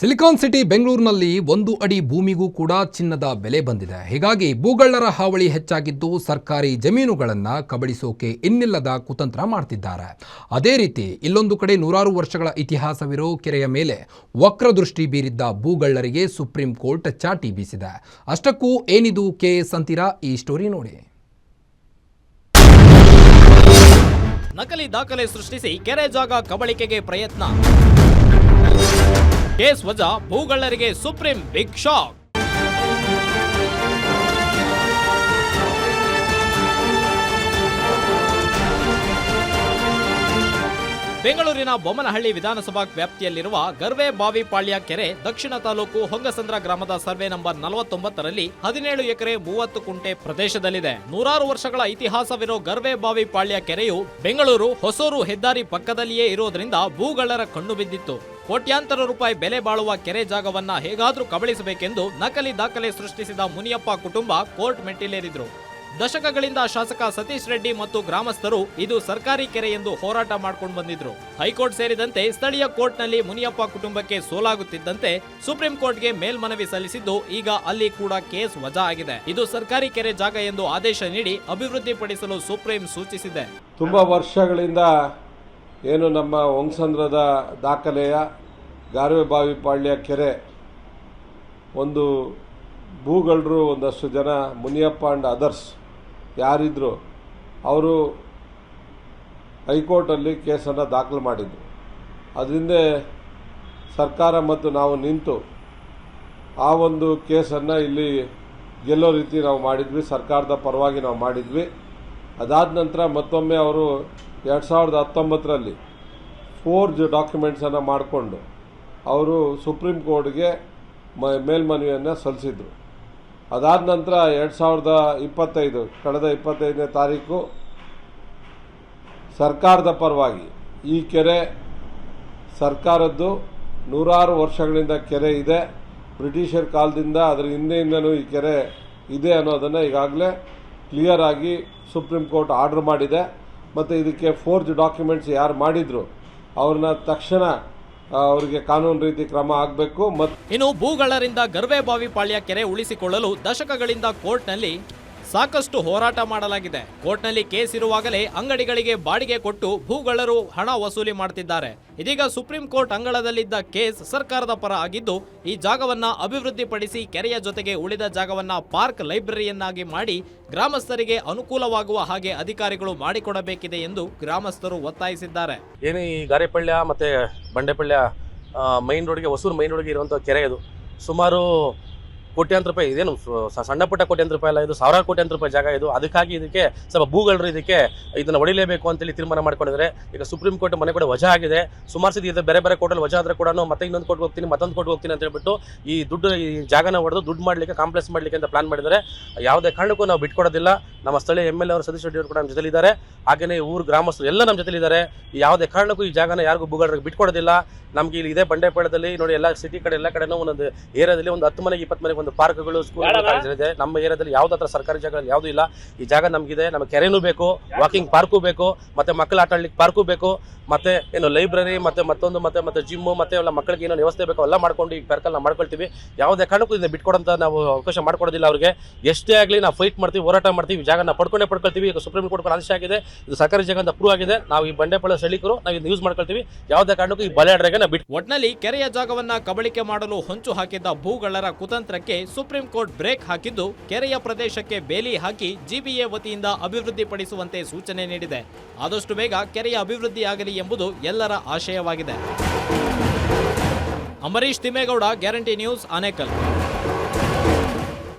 Silicon city ಬೆಂಗಳೂರಿನಲ್ಲಿ ಒಂದು ಅಡಿ ಭೂಮಿಗೂ ಕೂಡ ಚಿನ್ನದ ಬೆಲೆ ಬಂದಿದೆ. ಹೀಗಾಗಿ ಭೂಗಳ್ಳರ ಹಾವಳಿ ಹೆಚ್ಚಾಗಿದ್ದು ಸರ್ಕಾರಿ ಜಮೀನುಗಳನ್ನು ಕಬಳಿಸೋಕೆ ಇನ್ನಿಲ್ಲದ ಕುತಂತ್ರ ಮಾಡ್ತಿದ್ದಾರೆ. ಅದೇ ರೀತಿ ಇಲ್ಲೊಂದು ಕಡೆ ನೂರಾರು ವರ್ಷಗಳ ಇತಿಹಾಸವಿರೋ ಕೆರೆಯ ಮೇಲೆ ವಕ್ರದೃಷ್ಟಿ ಬೀರಿದ್ದ ಭೂಗಳ್ಳರಿಗೆ ಸುಪ್ರೀಂ ಕೋರ್ಟ್ ಚಾಟಿ ಬೀಸಿದೆ. ಅಷ್ಟಕ್ಕೂ ಏನಿದು ಕೆಎಸ್ ಅಂತೀರಾ ಈ ಸ್ಟೋರಿ ನೋಡಿ. ನಕಲಿ ದಾಖಲೆ ಸೃಷ್ಟಿಸಿ ಕೆರೆ ಜಾಗ ಕಬಳಿಕೆಗೆ ಪ್ರಯತ್ನ. ಕೇಸ್ ವಜಾ ಭೂಗಳ್ಳರಿಗೆ ಸುಪ್ರೀಂ ಬಿಗ್ ಶಾಕ್. ಬೆಂಗಳೂರಿನ ಬೊಮ್ಮನಹಳ್ಳಿ ವಿಧಾನಸಭಾ ವ್ಯಾಪ್ತಿಯಲ್ಲಿರುವ ಗರ್ವೆ ಬಾವಿಪಾಳ್ಯ ಕೆರೆ ದಕ್ಷಿಣ ತಾಲೂಕು ಹೊಂಗಸಂದ್ರ ಗ್ರಾಮದ ಸರ್ವೆ ನಂಬರ್ ನಲವತ್ತೊಂಬತ್ತರಲ್ಲಿ ಹದಿನೇಳು ಎಕರೆ ಮೂವತ್ತು ಕುಂಟೆ ಪ್ರದೇಶದಲ್ಲಿದೆ. ನೂರಾರು ವರ್ಷಗಳ ಇತಿಹಾಸವಿರೋ ಗರ್ವೆ ಬಾವಿಪಾಳ್ಯ ಕೆರೆಯು ಬೆಂಗಳೂರು ಹೊಸೂರು ಹೆದ್ದಾರಿ ಪಕ್ಕದಲ್ಲಿಯೇ ಇರೋದ್ರಿಂದ ಭೂಗಳ್ಳರ ಕಣ್ಣು ಬಿದ್ದಿತ್ತು. ಕೋಟ್ಯಾಂತರ ರೂಪಾಯಿ ಬೆಲೆ ಬಾಳುವ ಕೆರೆ ಜಾಗವನ್ನ ಹೇಗಾದರೂ ಕಬಳಿಸಬೇಕೆಂದು ನಕಲಿ ದಾಖಲೆ ಸೃಷ್ಟಿಸಿದ ಮುನಿಯಪ್ಪ ಕುಟುಂಬ ಕೋರ್ಟ್ ಮೆಟ್ಟಿಲೇರಿದ್ರು. ದಶಕಗಳಿಂದ ಶಾಸಕ ಸತೀಶ್ ರೆಡ್ಡಿ ಮತ್ತು ಗ್ರಾಮಸ್ಥರು ಇದು ಸರ್ಕಾರಿ ಕೆರೆ ಎಂದು ಹೋರಾಟ ಮಾಡ್ಕೊಂಡು ಬಂದಿದ್ರು. ಹೈಕೋರ್ಟ್ ಸೇರಿದಂತೆ ಸ್ಥಳೀಯ ಕೋರ್ಟ್ನಲ್ಲಿ ಮುನಿಯಪ್ಪ ಕುಟುಂಬಕ್ಕೆ ಸೋಲಾಗುತ್ತಿದ್ದಂತೆ ಸುಪ್ರೀಂ ಕೋರ್ಟ್ಗೆ ಮೇಲ್ಮನವಿ ಸಲ್ಲಿಸಿದ್ದು ಈಗ ಅಲ್ಲಿ ಕೂಡ ಕೇಸ್ ವಜಾ ಆಗಿದೆ. ಇದು ಸರ್ಕಾರಿ ಕೆರೆ ಜಾಗ ಎಂದು ಆದೇಶ ನೀಡಿ ಅಭಿವೃದ್ಧಿಪಡಿಸಲು ಸುಪ್ರೀಂ ಸೂಚಿಸಿದೆ. ತುಂಬಾ ವರ್ಷಗಳಿಂದ ಏನು ನಮ್ಮ ವಂಸಂದ್ರದ ದಾಖಲೆಯ ಗಾರ್ವೆಬಾವಿ ಪಾಳ್ಯ ಕೆರೆ, ಒಂದು ಭೂಗಳರು ಒಂದಷ್ಟು ಜನ ಮುನಿಯಪ್ಪ ಆ್ಯಂಡ್ ಅದರ್ಸ್ ಯಾರಿದ್ರು, ಅವರು ಹೈಕೋರ್ಟಲ್ಲಿ ಕೇಸನ್ನು ದಾಖಲು ಮಾಡಿದ್ರು. ಅದರಿಂದ ಸರ್ಕಾರ ಮತ್ತು ನಾವು ನಿಂತು ಆ ಒಂದು ಕೇಸನ್ನು ಇಲ್ಲಿ ಗೆಲ್ಲೋ ರೀತಿ ನಾವು ಮಾಡಿದ್ವಿ, ಸರ್ಕಾರದ ಪರವಾಗಿ ನಾವು ಮಾಡಿದ್ವಿ. ಅದಾದ ನಂತರ ಮತ್ತೊಮ್ಮೆ ಅವರು ಎರಡು ಸಾವಿರದ ಹತ್ತೊಂಬತ್ತರಲ್ಲಿ ಫೋರ್ಜ್ ಡಾಕ್ಯುಮೆಂಟ್ಸನ್ನು ಮಾಡಿಕೊಂಡು ಅವರು ಸುಪ್ರೀಂ ಕೋರ್ಟ್ಗೆ ಮ, ಮೇಲ್ಮನವಿಯನ್ನು ಸಲ್ಲಿಸಿದರು. ಅದಾದ ನಂತರ ಎರಡು ಸಾವಿರದ ಇಪ್ಪತ್ತೈದು, ಕಳೆದ ಇಪ್ಪತ್ತೈದನೇ ತಾರೀಕು ಸರ್ಕಾರದ ಪರವಾಗಿ ಈ ಕೆರೆ ಸರ್ಕಾರದ್ದು ನೂರಾರು ವರ್ಷಗಳಿಂದ ಕೆರೆ ಇದೆ. ಬ್ರಿಟಿಷರ್ ಕಾಲದಿಂದ ಅದರ ಹಿಂದೆಯಿಂದಲೂ ಈ ಕೆರೆ ಇದೆ ಅನ್ನೋದನ್ನು ಈಗಾಗಲೇ ಕ್ಲಿಯರ್ ಆಗಿ ಸುಪ್ರೀಂ ಕೋರ್ಟ್ ಆರ್ಡರ್ ಮಾಡಿದೆ. ಮತ್ತು ಇದಕ್ಕೆ ಫೋರ್ಜ್ ಡಾಕ್ಯುಮೆಂಟ್ಸ್ ಯಾರು ಮಾಡಿದ್ರು, ಅವ್ರನ್ನ ತಕ್ಷಣ ಅವರಿಗೆ ಕಾನೂನು ರೀತಿ ಕ್ರಮ ಆಗಬೇಕು ಮತ್ತು ಇನ್ನು ಭೂಗಳರಿಂದ ಗರ್ವೆ ಬಾವಿ ಪಾಳ್ಯ ಕೆರೆ ಉಳಿಸಿಕೊಳ್ಳಲು ದಶಕಗಳಿಂದ ಕೋರ್ಟ್ನಲ್ಲಿ ಸಾಕಷ್ಟು ಹೋರಾಟ ಮಾಡಲಾಗಿದೆ. ಕೋರ್ಟ್ನಲ್ಲಿ ಕೇಸ್ ಇರುವಾಗಲೇ ಅಂಗಡಿಗಳಿಗೆ ಬಾಡಿಗೆ ಕೊಟ್ಟು ಭೂಗಳರು ಹಣ ವಸೂಲಿ ಮಾಡ್ತಿದ್ದಾರೆ. ಇದೀಗ ಸುಪ್ರೀಂ ಕೋರ್ಟ್ ಅಂಗಳದಲ್ಲಿದ್ದ ಕೇಸ್ ಸರ್ಕಾರದ ಪರ ಆಗಿದ್ದು, ಈ ಜಾಗವನ್ನ ಅಭಿವೃದ್ಧಿಪಡಿಸಿ ಕೆರೆಯ ಜೊತೆಗೆ ಉಳಿದ ಜಾಗವನ್ನ ಪಾರ್ಕ್ ಲೈಬ್ರರಿಯನ್ನಾಗಿ ಮಾಡಿ ಗ್ರಾಮಸ್ಥರಿಗೆ ಅನುಕೂಲವಾಗುವ ಹಾಗೆ ಅಧಿಕಾರಿಗಳು ಮಾಡಿಕೊಡಬೇಕಿದೆ ಎಂದು ಗ್ರಾಮಸ್ಥರು ಒತ್ತಾಯಿಸಿದ್ದಾರೆ. ಏನು ಈ ಗಾರೆಪಳ್ಯ ಮತ್ತೆ ಬಂಡೆಪಳ್ಯ ಮೈನ್ ರೋಡ್ಗೆ ಹೊಸೂರು ಮೈನ್ ರೋಡ್ಗೆ ಇರುವಂತಹ ಕೆರೆ ಇದು. ಸುಮಾರು ಕೋಟ್ಯಾಂತರ ರೂಪಾಯಿ, ಇದೇನು ಸಣ್ಣ ಪುಟ್ಟ ಕೋಟ್ಯಾಂತರ ರೂಪಾಯಿ ಅಲ್ಲ, ಇದು ಸಾವಿರಾರು ಕೋಟ್ಯಾಂತರ ರೂಪಾಯಿ ಜಾಗ ಇದು. ಅದಕ್ಕಾಗಿ ಇದಕ್ಕೆ ಸ್ವಲ್ಪ ಭೂಗಳರು ಇದಕ್ಕೆ ಇದನ್ನು ಹೊಡಿಲೇಬೇಕು ಅಂತೇಳಿ ತೀರ್ಮಾನ ಮಾಡ್ಕೊಂಡಿದ್ದಾರೆ. ಈಗ ಸುಪ್ರೀಂ ಕೋರ್ಟ್ ಮನೆ ಕೂಡ ವಜಾ ಆಗಿದೆ. ಸುಮಾರು ಸತಿ ಇದೆ ಬೇರೆ ಬೇರೆ ಕೋರ್ಟಲ್ಲಿ ವಜಾ ಆದರೆ ಕೂಡ ಮತ್ತೆ ಇನ್ನೊಂದು ಕೋರ್ಟ್ ಹೋಗ್ತೀನಿ, ಮತ್ತೊಂದು ಕೋರ್ಟ್ ಹೋಗ್ತೀನಿ ಅಂತ ಹೇಳ್ಬಿಟ್ಟು ಈ ದುಡ್ಡು, ಈ ಜಾಗನ ಹೊಡೆದು ದುಡ್ಡು ಮಾಡಲಿಕ್ಕೆ ಕಾಂಪ್ಲೆಕ್ಸ್ ಮಾಡಲಿಕ್ಕೆ ಅಂತ ಪ್ಲಾನ್ ಮಾಡಿದ್ದಾರೆ. ಯಾವುದೇ ಕಾರಣಕ್ಕೂ ನಾವು ಬಿಟ್ಕೊಡೋದಿಲ್ಲ. ನಮ್ಮ ಸ್ಥಳೀಯ ಎಂ ಎಲ್ ಅವರು ಸತೀಶ್ ಕೂಡ ನಮ್ಮ ಜೊತೆಲಿದ್ದಾರೆ ಹಾಗೆಯೇ ಊರು ಗ್ರಾಮಸ್ಥರು ಎಲ್ಲ ನಮ್ಮ ಜೊತೆಲಿದ್ದಾರೆ ಯಾವುದೇ ಕಾರಣಕ್ಕೂ ಈ ಜಾಗನ ಯಾರಿಗೂ ಭೂಗಳ್ಳರಿಗೆ ಬಿಟ್ಕೊಡೋದಿಲ್ಲ. ನಮಗೆ ಇಲ್ಲಿ ಇದೇ ಬಂಡೆಪಾಳ್ಯದಲ್ಲಿ ನೋಡಿ, ಎಲ್ಲ ಸಿಟಿ ಕಡೆ, ಎಲ್ಲ ಕಡೆನೂ ಒಂದೊಂದು ಏರಿಯಾದಲ್ಲಿ ಒಂದು ಹತ್ತು ಮನೆಗೆ, ಇಪ್ಪತ್ತು ಮನೆಗೆ ಒಂದು ಪಾರ್ಕ್ಗಳು ಸ್ಕೂಲ್ ಇದೆ ನಮ್ಮ ಏರಿಯಾದಲ್ಲಿ ಯಾವ್ದು ಹತ್ರ ಸರ್ಕಾರಿ ಜಾಗಗಳು ಯಾವುದೂ ಇಲ್ಲ. ಈ ಜಾಗ ನಮಗಿದೆ ನಮಗೆ ಕೆರೆನೂ ಬೇಕು ವಾಕಿಂಗ್ ಪಾರ್ಕು ಬೇಕು ಮತ್ತೆ ಮಕ್ಕಳು ಆಟ ಆಡ್ಲಿಕ್ಕೆ ಪಾರ್ಕು ಬೇಕು ಮತ್ತೆ ಏನು ಲೈಬ್ರರಿ ಮತ್ತೆ ಮತ್ತೊಂದು ಮತ್ತೆ ಮತ್ತೆ ಜಿಮ್ಮು ಮತ್ತೆ ಎಲ್ಲ ಮಕ್ಕಳಿಗೆ ಏನೋ ವ್ಯವಸ್ಥೆ ಬೇಕು ಎಲ್ಲ ಮಾಡ್ಕೊಂಡು ಈ ಪಾರ್ಕಲ್ಲಿ ನಾವು ಮಾಡ್ಕೊಳ್ತೀವಿ. ಯಾವುದೇ ಕಾರಣಕ್ಕೂ ಇದನ್ನ ಬಿಟ್ಕೊಡಂತ ನಾವು ಅವಕಾಶ ಮಾಡ್ಕೊಡೋದಿಲ್ಲ ಅವ್ರಿಗೆ. ಎಷ್ಟೇ ಆಗಲಿ ನಾವು ಫೈಟ್ ಮಾಡ್ತೀವಿ ಹೋರಾಟ ಮಾಡ್ತೀವಿ ಈ ಜಾಗನ ನಾವು ಪಡ್ಕೊಂಡೇ ಪಡ್ಕೊಳ್ತೀವಿ. ಈಗ ಸುಪ್ರೀಂ ಕೋರ್ಟ್ ಆದೇಶ ಆಗಿದೆ ಇದು ಸರ್ಕಾರಿ ಜಾಗ ಅಂತ ಅಪ್ರೂವ್ ಆಗಿದೆ. ನಾವು ಈ ಬಂಡೆಪಾಳ ಸೈನಿಕರು ನಾವು ಇದನ್ನ ಯೂಸ್ ಮಾಡ್ಕೊಳ್ತೀವಿ. ಯಾವುದೇ ಕಾರಣಕ್ಕೂ ಈ ನಾವು ಬಿಟ್ಟು ಒಟ್ನಲ್ಲಿ ಕೆರೆಯ ಜಾಗವನ್ನ ಕಬಳಿಕೆ ಮಾಡಲು ಹೊಂಚು ಹಾಕಿದ್ದ ಭೂಗಳರ ಕುತಂತ್ರಕ್ಕೆ ಸುಪ್ರೀಂ ಕೋರ್ಟ್ ಬ್ರೇಕ್ ಹಾಕಿದ್ದು ಕೆರೆಯ ಪ್ರದೇಶಕ್ಕೆ ಬೇಲಿ ಹಾಕಿ ಜಿಬಿಎ ವತಿಯಿಂದ ಅಭಿವೃದ್ಧಿಪಡಿಸುವಂತೆ ಸೂಚನೆ ನೀಡಿದೆ. ಆದಷ್ಟು ಬೇಗ ಕೆರೆಯ ಅಭಿವೃದ್ಧಿಯಾಗಲಿ ಎಂಬುದು ಎಲ್ಲರ ಆಶಯವಾಗಿದೆ. Ambareesh Thimmegowda guarantee news, Anekal.